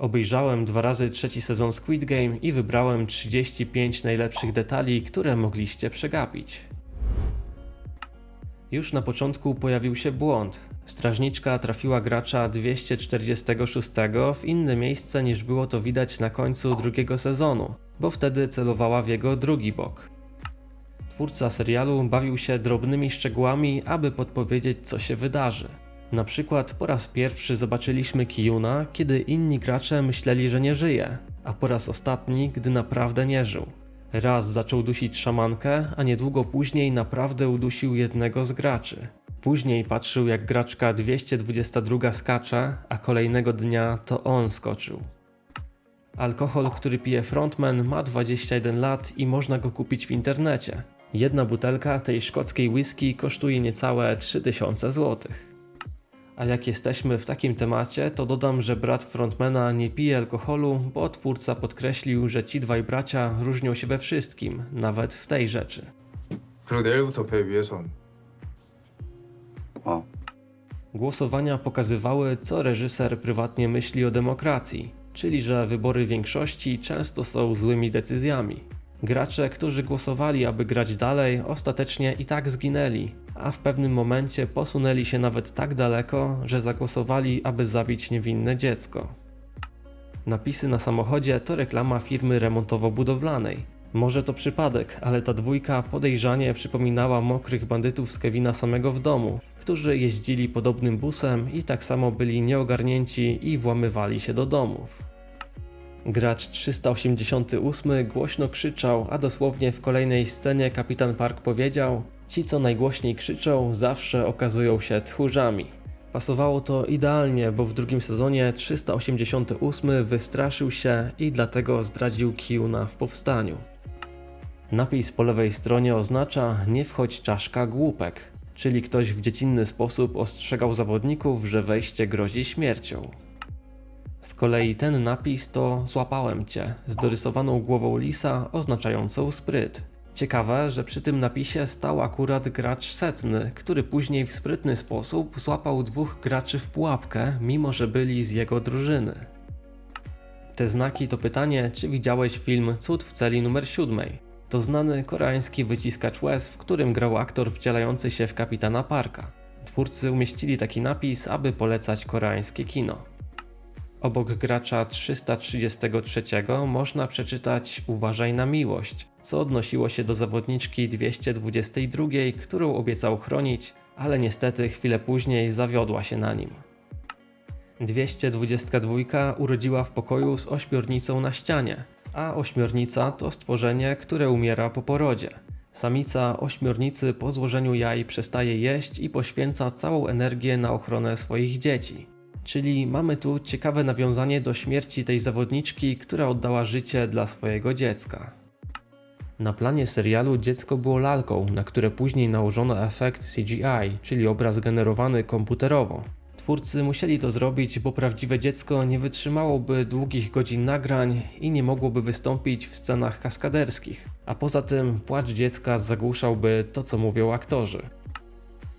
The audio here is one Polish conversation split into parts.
Obejrzałem dwa razy trzeci sezon Squid Game i wybrałem 35 najlepszych detali, które mogliście przegapić. Już na początku pojawił się błąd. Strażniczka trafiła gracza 246 w inne miejsce niż było to widać na końcu drugiego sezonu, bo wtedy celowała w jego drugi bok. Twórca serialu bawił się drobnymi szczegółami, aby podpowiedzieć, co się wydarzy. Na przykład po raz pierwszy zobaczyliśmy Kijuna, kiedy inni gracze myśleli, że nie żyje, a po raz ostatni, gdy naprawdę nie żył. Raz zaczął dusić szamankę, a niedługo później naprawdę udusił jednego z graczy. Później patrzył, jak graczka 222 skacze, a kolejnego dnia to on skoczył. Alkohol, który pije frontman, ma 21 lat i można go kupić w internecie. Jedna butelka tej szkockiej whisky kosztuje niecałe 3000 zł. A jak jesteśmy w takim temacie, to dodam, że brat frontmana nie pije alkoholu, bo twórca podkreślił, że ci dwaj bracia różnią się we wszystkim, nawet w tej rzeczy. 그리고 내일부터 배 위에선 어. Głosowania pokazywały, co reżyser prywatnie myśli o demokracji, czyli że wybory większości często są złymi decyzjami. Gracze, którzy głosowali, aby grać dalej, ostatecznie i tak zginęli, a w pewnym momencie posunęli się nawet tak daleko, że zagłosowali, aby zabić niewinne dziecko. Napisy na samochodzie to reklama firmy remontowo-budowlanej. Może to przypadek, ale ta dwójka podejrzanie przypominała mokrych bandytów z Kevina samego w domu, którzy jeździli podobnym busem i tak samo byli nieogarnięci i włamywali się do domów. Gracz 388 głośno krzyczał, a dosłownie w kolejnej scenie kapitan Park powiedział: Ci, co najgłośniej krzyczą, zawsze okazują się tchórzami. Pasowało to idealnie, bo w drugim sezonie 388 wystraszył się i dlatego zdradził Kiuna w powstaniu. Napis po lewej stronie oznacza nie wchodź czaszka głupek, czyli ktoś w dziecinny sposób ostrzegał zawodników, że wejście grozi śmiercią. Z kolei ten napis to złapałem cię z dorysowaną głową lisa oznaczającą spryt. Ciekawe, że przy tym napisie stał akurat gracz setny, który później w sprytny sposób złapał dwóch graczy w pułapkę, mimo że byli z jego drużyny. Te znaki to pytanie, czy widziałeś film Cud w celi numer 7. To znany koreański wyciskacz łez, w którym grał aktor wcielający się w kapitana Parka. Twórcy umieścili taki napis, aby polecać koreańskie kino. Obok gracza 333 można przeczytać Uważaj na miłość, co odnosiło się do zawodniczki 222, którą obiecał chronić, ale niestety chwilę później zawiodła się na nim. 222 urodziła w pokoju z ośmiornicą na ścianie, a ośmiornica to stworzenie, które umiera po porodzie. Samica ośmiornicy po złożeniu jaj przestaje jeść i poświęca całą energię na ochronę swoich dzieci. Czyli mamy tu ciekawe nawiązanie do śmierci tej zawodniczki, która oddała życie dla swojego dziecka. Na planie serialu dziecko było lalką, na które później nałożono efekt CGI, czyli obraz generowany komputerowo. Twórcy musieli to zrobić, bo prawdziwe dziecko nie wytrzymałoby długich godzin nagrań i nie mogłoby wystąpić w scenach kaskaderskich, a poza tym płacz dziecka zagłuszałby to, co mówią aktorzy.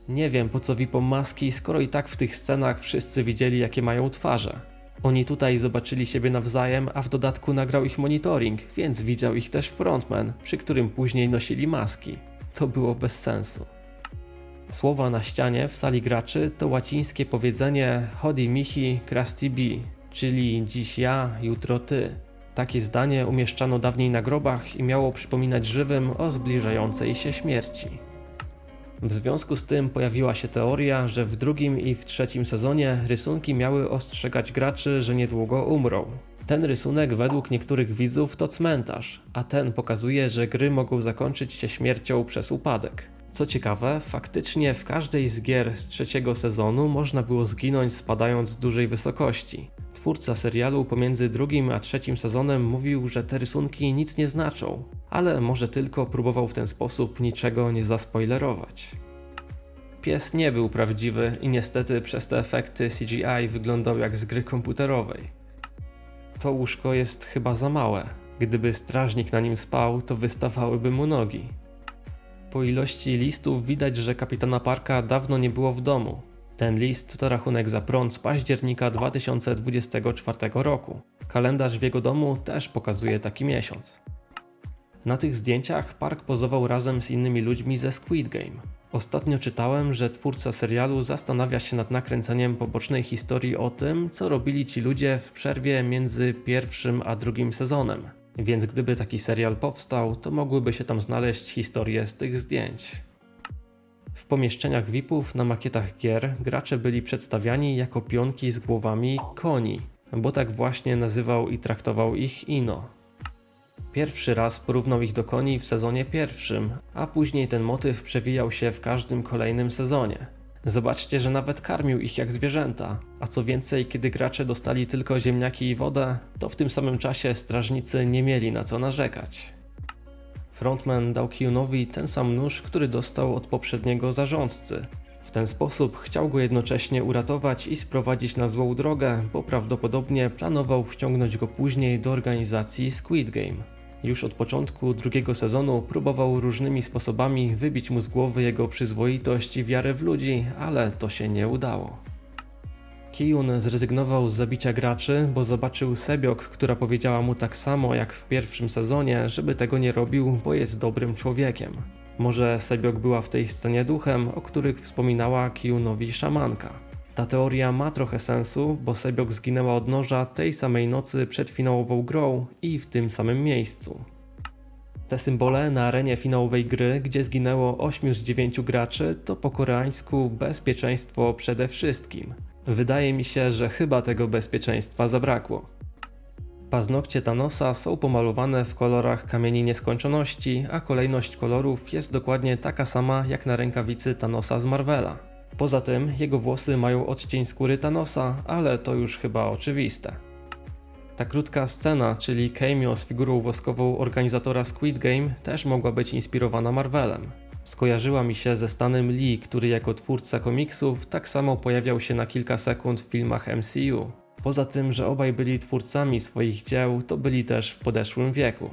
Nie wiem po co wipom maski, skoro i tak w tych scenach wszyscy widzieli jakie mają twarze. Oni tutaj zobaczyli siebie nawzajem, a w dodatku nagrał ich monitoring, więc widział ich też frontman, przy którym później nosili maski. To było bez sensu. Słowa na ścianie w sali graczy to łacińskie powiedzenie Hodi mihi crasti bi, czyli dziś ja, jutro ty. Takie zdanie umieszczano dawniej na grobach i miało przypominać żywym o zbliżającej się śmierci. W związku z tym pojawiła się teoria, że w drugim i w trzecim sezonie rysunki miały ostrzegać graczy, że niedługo umrą. Ten rysunek według niektórych widzów to cmentarz, a ten pokazuje, że gry mogą zakończyć się śmiercią przez upadek. Co ciekawe, faktycznie w każdej z gier z trzeciego sezonu można było zginąć spadając z dużej wysokości. Twórca serialu pomiędzy drugim a trzecim sezonem mówił, że te rysunki nic nie znaczą, ale może tylko próbował w ten sposób niczego nie zaspoilerować. Pies nie był prawdziwy i niestety przez te efekty CGI wyglądał jak z gry komputerowej. To łóżko jest chyba za małe. Gdyby strażnik na nim spał, to wystawałyby mu nogi. Po ilości listów widać, że kapitana Parka dawno nie było w domu. Ten list to rachunek za prąd z października 2024 roku. Kalendarz w jego domu też pokazuje taki miesiąc. Na tych zdjęciach Park pozował razem z innymi ludźmi ze Squid Game. Ostatnio czytałem, że twórca serialu zastanawia się nad nakręceniem pobocznej historii o tym, co robili ci ludzie w przerwie między pierwszym a drugim sezonem. Więc gdyby taki serial powstał, to mogłyby się tam znaleźć historie z tych zdjęć. W pomieszczeniach VIP-ów na makietach gier gracze byli przedstawiani jako pionki z głowami koni, bo tak właśnie nazywał i traktował ich Ino. Pierwszy raz porównał ich do koni w sezonie pierwszym, a później ten motyw przewijał się w każdym kolejnym sezonie. Zobaczcie, że nawet karmił ich jak zwierzęta, a co więcej, kiedy gracze dostali tylko ziemniaki i wodę, to w tym samym czasie strażnicy nie mieli na co narzekać. Frontman dał Kiunowi ten sam nóż, który dostał od poprzedniego zarządcy. W ten sposób chciał go jednocześnie uratować i sprowadzić na złą drogę, bo prawdopodobnie planował wciągnąć go później do organizacji Squid Game. Już od początku drugiego sezonu próbował różnymi sposobami wybić mu z głowy jego przyzwoitość i wiarę w ludzi, ale to się nie udało. Kijun zrezygnował z zabicia graczy, bo zobaczył Sebiok, która powiedziała mu tak samo jak w pierwszym sezonie, żeby tego nie robił, bo jest dobrym człowiekiem. Może Sebiok była w tej scenie duchem, o których wspominała Kijunowi szamanka. Ta teoria ma trochę sensu, bo Sebiok zginęła od noża tej samej nocy przed finałową grą i w tym samym miejscu. Te symbole na arenie finałowej gry, gdzie zginęło 8 z 9 graczy, to po koreańsku bezpieczeństwo przede wszystkim. Wydaje mi się, że chyba tego bezpieczeństwa zabrakło. Paznokcie Thanosa są pomalowane w kolorach kamieni nieskończoności, a kolejność kolorów jest dokładnie taka sama jak na rękawicy Thanosa z Marvela. Poza tym jego włosy mają odcień skóry Thanosa, ale to już chyba oczywiste. Ta krótka scena, czyli cameo z figurą woskową organizatora Squid Game, też mogła być inspirowana Marvelem. Skojarzyła mi się ze Stanem Lee, który jako twórca komiksów tak samo pojawiał się na kilka sekund w filmach MCU. Poza tym, że obaj byli twórcami swoich dzieł, to byli też w podeszłym wieku.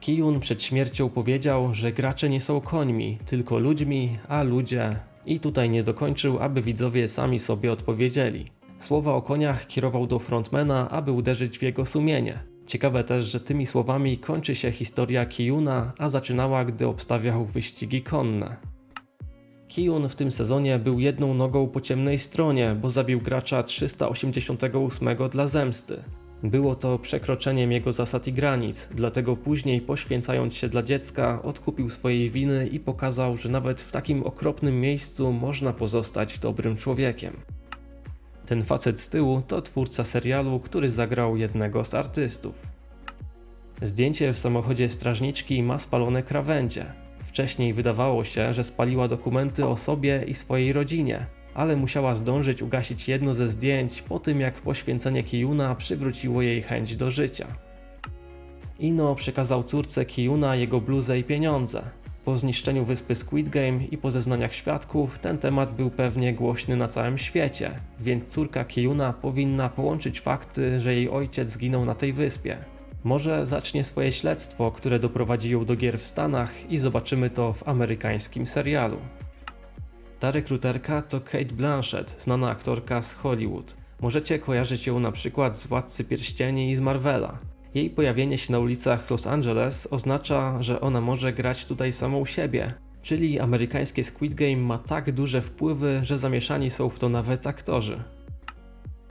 Kijun przed śmiercią powiedział, że gracze nie są końmi, tylko ludźmi, a ludzie. I tutaj nie dokończył, aby widzowie sami sobie odpowiedzieli. Słowa o koniach kierował do frontmana, aby uderzyć w jego sumienie. Ciekawe też, że tymi słowami kończy się historia Kijuna, a zaczynała, gdy obstawiał wyścigi konne. Kijun w tym sezonie był jedną nogą po ciemnej stronie, bo zabił gracza 388 dla zemsty. Było to przekroczeniem jego zasad i granic, dlatego później poświęcając się dla dziecka, odkupił swojej winy i pokazał, że nawet w takim okropnym miejscu można pozostać dobrym człowiekiem. Ten facet z tyłu to twórca serialu, który zagrał jednego z artystów. Zdjęcie w samochodzie strażniczki ma spalone krawędzie. Wcześniej wydawało się, że spaliła dokumenty o sobie i swojej rodzinie, ale musiała zdążyć ugasić jedno ze zdjęć po tym, jak poświęcenie Kijuna przywróciło jej chęć do życia. Ino przekazał córce Kijuna jego bluzę i pieniądze. Po zniszczeniu wyspy Squid Game i po zeznaniach świadków, ten temat był pewnie głośny na całym świecie, więc córka Kijuna powinna połączyć fakty, że jej ojciec zginął na tej wyspie. Może zacznie swoje śledztwo, które doprowadzi ją do gier w Stanach i zobaczymy to w amerykańskim serialu. Ta rekruterka to Kate Blanchett, znana aktorka z Hollywood. Możecie kojarzyć ją na przykład z Władcy Pierścieni i z Marvela. Jej pojawienie się na ulicach Los Angeles oznacza, że ona może grać tutaj samą siebie. Czyli amerykańskie Squid Game ma tak duże wpływy, że zamieszani są w to nawet aktorzy.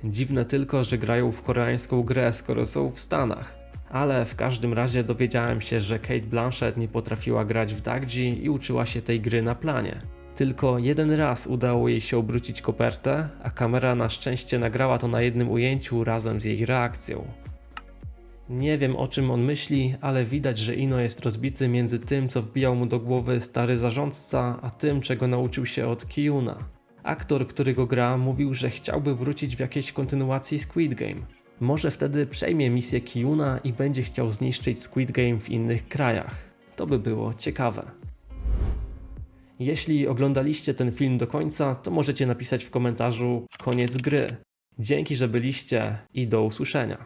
Dziwne tylko, że grają w koreańską grę, skoro są w Stanach. Ale w każdym razie dowiedziałem się, że Kate Blanchett nie potrafiła grać w Dagji i uczyła się tej gry na planie. Tylko jeden raz udało jej się obrócić kopertę, a kamera na szczęście nagrała to na jednym ujęciu razem z jej reakcją. Nie wiem o czym on myśli, ale widać, że Ino jest rozbity między tym, co wbijał mu do głowy stary zarządca, a tym, czego nauczył się od Kiyuna. Aktor, który go gra, mówił, że chciałby wrócić w jakiejś kontynuacji Squid Game. Może wtedy przejmie misję Kiyuna i będzie chciał zniszczyć Squid Game w innych krajach. To by było ciekawe. Jeśli oglądaliście ten film do końca, to możecie napisać w komentarzu koniec gry. Dzięki, że byliście i do usłyszenia.